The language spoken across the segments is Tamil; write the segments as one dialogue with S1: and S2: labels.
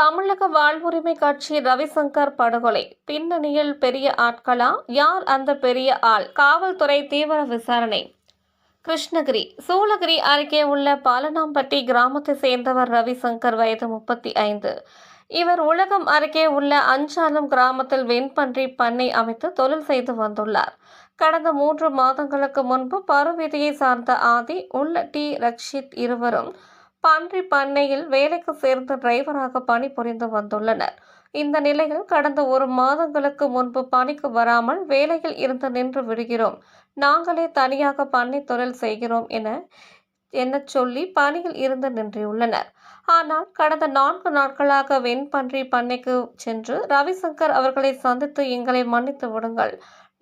S1: தமிழக வாழ்வுரிமை கட்சி ரவிசங்கர் படுகொலை. பின்னணியில் பெரிய ஆட்களா? யார் அந்த பெரிய ஆள்? காவல்துறை தீவிர விசாரணை. கிருஷ்ணகிரி. சூளகிரி அருகே உள்ள பாலனாம்பட்டி கிராமத்தை சேர்ந்தவர் ரவிசங்கர் வயது முப்பத்தி ஐந்து. இவர் உலகம் அருகே உள்ள அஞ்சாலம் கிராமத்தில் வெண்பன்றி பண்ணை அமைத்து தொழில் செய்து வந்துள்ளார். கடந்த மூன்று மாதங்களுக்கு முன்பு பருவீதியை சார்ந்த ஆதி உள்ள டி. ரக்ஷித் இருவரும் பன்றி பண்ணையில் வேலைக்கு சேர்ந்து டிரைவராக பணிபுரிந்து வந்துள்ளனர். இந்த நிலையில் கடந்த ஒரு மாதங்களுக்கு முன்பு பணிக்கு வராமல் வேலையில் இருந்து நின்று விடுகிறோம். நாங்களே தனியாக பண்ணை தொழில் செய்கிறோம் என என்ன சொல்லி பணியில் இருந்து நின்றியுள்ளனர். ஆனால் கடந்த நான்கு நாட்களாக வெண்பன்றி பண்ணைக்கு சென்று ரவிசங்கர் அவர்களை சந்தித்து எங்களை மன்னித்து விடுங்கள்.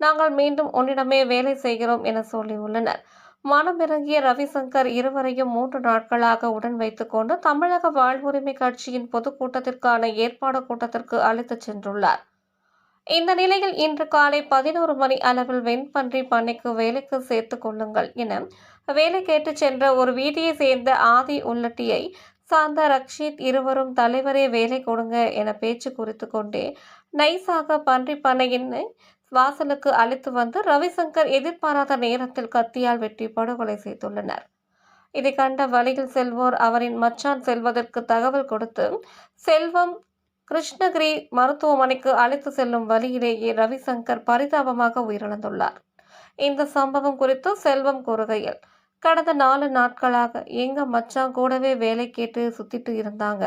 S1: நாங்கள் மீண்டும் உன்னிடமே வேலை செய்கிறோம் என சொல்லியுள்ளனர். மனமிறங்கிய ரவிசங்கர் இருவரையும் மூன்று நாட்களாக உடன் வைத்துக்கொண்டு தமிழக வாழ்வுரிமை கட்சியின் பொதுக்கூட்டத்திற்கான ஏற்பாடு கூட்டத்திற்கு அழைத்துச் சென்றுள்ளார். இந்த நிலையில் இன்று காலை பதினோரு மணி அளவில் வெண்பன்றி பண்ணைக்கு வேலைக்கு சேர்த்துக் கொள்ளுங்கள் என வேலை கேட்டு சென்ற ஒரு வீதியை சேர்ந்த ஆதி உள்ளட்டியை சார்ந்த ரக்ஷித் இருவரும் தலைவரே வேலை கொடுங்க என பேச்சு குறித்து கொண்டே நைஸாக பன்றி பண்ணையின் வாசலுக்கு அழைத்து வந்து ரவிசங்கர் எதிர்பாராத நேரத்தில் கத்தியால் வெட்டி படுகொலை செய்துள்ளனர். இதை கண்ட வழியில் செல்வோர் அவரின் மச்சான் செல்வதற்கு தகவல் கொடுத்து செல்வம் கிருஷ்ணகிரி மருத்துவமனைக்கு அழைத்து செல்லும் வழியிலேயே ரவிசங்கர் பரிதாபமாக உயிரிழந்துள்ளார். இந்த சம்பவம் குறித்து செல்வம் கூறுகையில் கடந்த நாலு நாட்களாக எங்க மச்சான் கூடவே வேலை கேட்டு சுத்திட்டு இருந்தாங்க.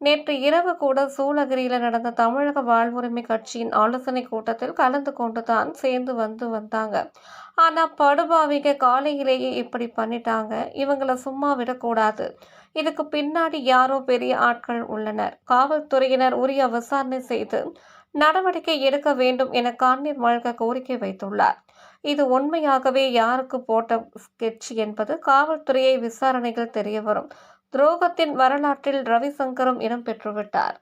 S1: நேற்று இரவு கூட சூளகிரியில் நடந்த தமிழக வாழ்வுரிமை கட்சியின் ஆலோசனை கூட்டத்தில் கலந்து கொண்டு தான் சேர்ந்து வந்து வந்தாங்க. ஆனால் படுபாவிக காலையிலேயே இப்படி பண்ணிட்டாங்க. இவங்கள சும்மா விடக்கூடாது. இதுக்கு பின்னாடி யாரோ பெரிய ஆட்கள் உள்ளனர். காவல்துறையினர் உரிய விசாரணை செய்து நடவடிக்கை எடுக்க வேண்டும் என கண்ணீர் மழக கோரிக்கை வைத்துள்ளார். இது உண்மையாகவே யாருக்கு போட்ட ஸ்கெட்ச் என்பது காவல்துறையை விசாரணைகள் தெரிய வரும் துரோகத்தின் வரலாற்றில் ரவிசங்கரும் இடம்பெற்றுவிட்டார்